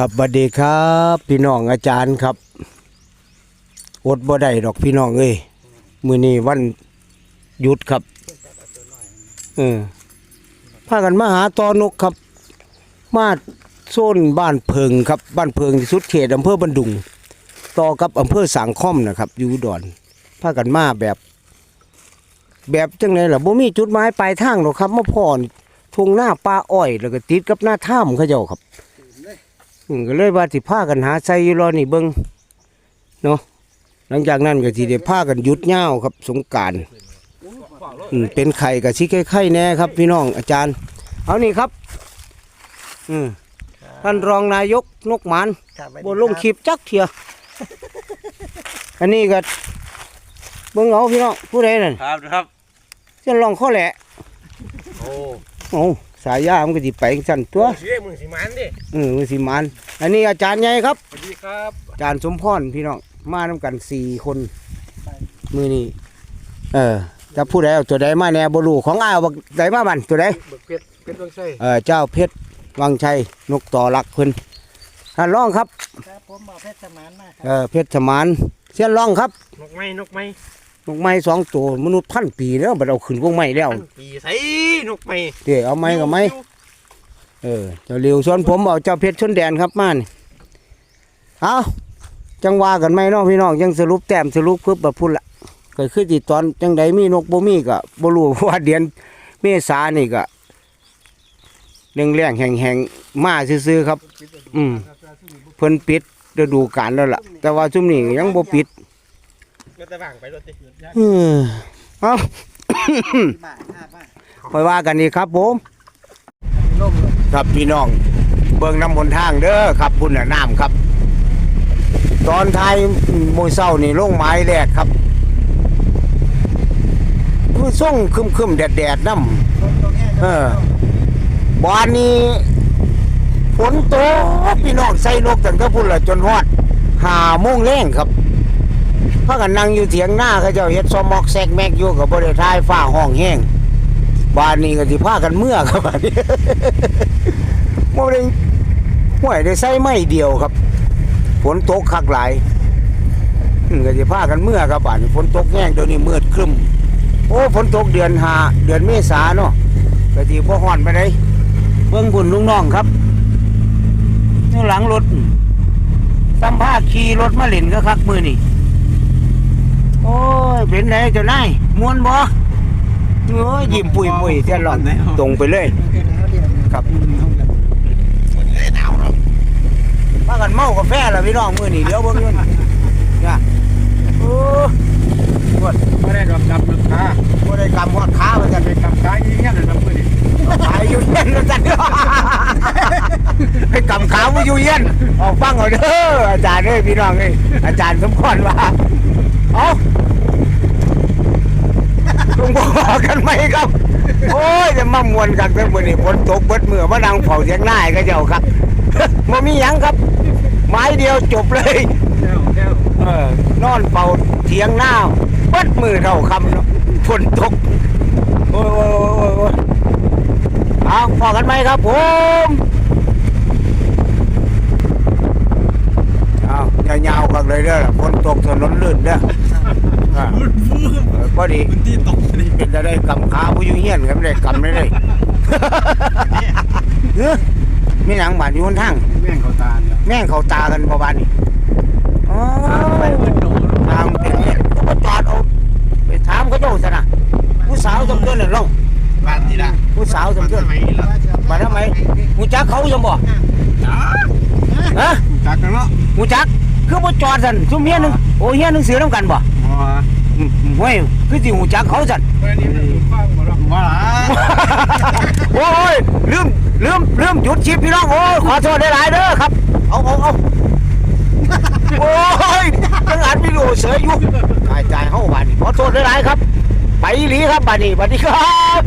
ครับสวัสดีครับ พี่น้องอาจารย์ครับ อดบ่ได้ดอกพี่น้องเอ้ยมือนี้วันหยุดครับเออพากันมาหาตอนกครับ มาโซนบ้านเพิงครับ บ้านเพิงที่สุดเขตอำเภอบันดุง ต่อกับอำเภอสังค่อมนะครับ อยู่ดอนพากันมาแบบ แบบจังไดล่ะบ่มีจุดหมายปลายทางหรอกครับมาพอนทุ่งหน้าป่าอ้อย แล้วก็ติดกับหน้าถ้ำเขาเจ้าครับ ก็เลยว่าสิพากันหาใส่อยู่รอนี่เบิ่งเนาะหลังจากนั้นก็สิได้พากันหยุดยาวครับ สงกรารอืมเป็นไข่กับชิไข่ๆแน่ครับ พี่น้องอาจารย์ เอานี่ครับ อืมท่านรองนายกนกหมานบนลงคลิปจักเทียอันนี้ก็เบิ่งเอาพี่น้องผู้ใดนั่นครับครับเส้นรองข้อแหละโอ้ โอ้ สายยามันก็สิไปจังซั่นตัวเชื่อมึงสิมันดิเออมันสิหมันอันนี้อาจารย์ใหญ่ครับสวัสดีครับอาจารย์สมพรพี่น้องมานํกันสี่คนมือนี้เออจะผู้ใดเอาตัวใดมาแน่บรูของอ้ายเอาบักใดมาบันตัวใดเบิกเพชรเพชรดวงชัยเออเจ้าเพชรวังชัยนกต่อหลักเพิ่นท่านร้องครับครับผมบอกเพชรสมานมากคเอรับอเพชรสมานเสียนร้องครับนกไม้นกไม้ นกไม้สองตัวมนุษย์พันปีแล้วบัดเอาขึ้นวงไม้แล้วอันปีใส่นกไม้เดี๋ยวเอาไม้กับไม้เออเจ้าเลียวส่วนผมเอาเจ้าเพชรชนแดนครับมานี่เอาจังว่ากันไหมเน้องพี่น้องยังสรุปแต้มสรุปเพื่อประพุ่นละก็คือที่ตอนจังใดมีนกบ่มีก็บ่รู้ว่าเดือนเมษานี่ก็เรื่องแรงๆแห้งๆมาซื่อๆครับ อืมเพิ่นปิดฤดูกาลแล้วล่ะ แต่ว่าซุมนี้ยังบ่ปิด ก็จะว่างไปรถติเออเอาบ้านห้าบ้านค่อยว่ากันอีครับผม ครับพี่น้อง เบิ่งน้ำบนทางเด้อครับพุ่นน่ะน้ำครับ ตอนท้ายมื้อเช้านี่ลงไม้แรกครับคือส่งคึมๆแดดๆน้ำเออบ้านนี้ฝนตกพี่น้องใส่นกตั้งแต่พุ่นละจนฮอดหาโมงแรงครับ พากันนั่งอยู่เถียงหน้าเขาเจ้าเฮ็ดซอมอกแซกแมกอยู่กับบ่ได้ทายฟ้าห้องแห้งบ้านนี้ก็สิพากันเมื่อครับบ้านนี้บ่ได้ห่วยได้ใส่ไม้เดียวครับฝนตกคักหลายก็สิพากันเมื่อครับบ้านนี้ฝนตกแห้งเดี๋ยวนี้มืดครึ้มโอ้ฝนตกเดือนหาเดือนเมษาเนาะกะทีพ่อห่อนไปได้เบิ่งคุณลุงน้องครับนี่หลังรถสัมภาษณ์ขี่รถมาเล่นก็คักมือนี่ โอ้ย เป็นไงเจ้านายมวนบ่โอ้ยยิ้มปุยปุยเสียหลอนตรงไปเลยโอเคแล้วเดี๋ยวครับ มากันเมากาแฟแล้วพี่น้องมือนี่เดี๋ยวเบิ่งเงินเนี่ยโอ้ปวดไม่ได้ดอกจับลูกค้าบ่ได้กำฮอดขาว่าจะไปกำซ้ายยี่เงี้ยเลยนะเพื่อนขายอยู่เย็นแล้วจันให้กำขาวมาอยู่เย็นออกฟังเอาเด้ออาจารย์เอ้ยพี่น้องเอ้ยอาจารย์สมพรว่า เอาต้องบอกกันไหมครับ โอ้ยจะมามวนกันเมื่อนี้ฝนตกเบิดมือมานั่งเฝ้าเสียงหน้าให้ก็เจ้าครับบ่มีหยังครับ ไม้เดียวจบเลยเจ้าเจ้าเออนอนเป่าเถียงหน้าเบิดมือเท่าคำเนาะฝนตก โอ้ยโอ้ยโอ้ยโอ้ยโอ้ยเอาพอกันไหมครับผมเอายาว ๆกันเลยเด้อฝนตกถนนลื่นเด้ออ่าเออพอดีพื้นที่ตกนี่เป็นจะได้กำขาผู้อยุ่งเฮียนกันไม่ได้กำไม่ได้เฮ้ยมีหนังบาดอยู่บนทางแม่งเขาตาเนี่ยแม่งเขาตากันประมาณนี้อ๋อไปเพื่อนโดนทางเป็นเนี่ยก็มาจอดเอาไปถามเขาโจ้ซะนะผู้สาวจำเตือนเลยลงบ้านที่ละผู้สาวจำเตือนทำไมล่ะมาทำไมหูจักเขายังบ่จ้าฮะจักกันเนาะหูจัก คือบ่จอดสันซุ่มเฮียนหนึงโอ้เฮียนหนึงเสือน้ำกันบ่อ๋ออืมเว้ยคือสิหูจักเขาสันเพื่อนนี่มันฟังบ่หรอกว่าล่ะโอ้ยลืมลืมลืมจุดชิปพี่น้องโอ้ยขอโทษได้หลายๆเด้อครับ เอาเอาเอาโอ้ยยังอัดวิดีโอเสยอยู่ตายตายเฮาบาดนี้ขอโทษได้หลายๆครับ ไปอีหลีครับบาดนี้บาดนี้ครับ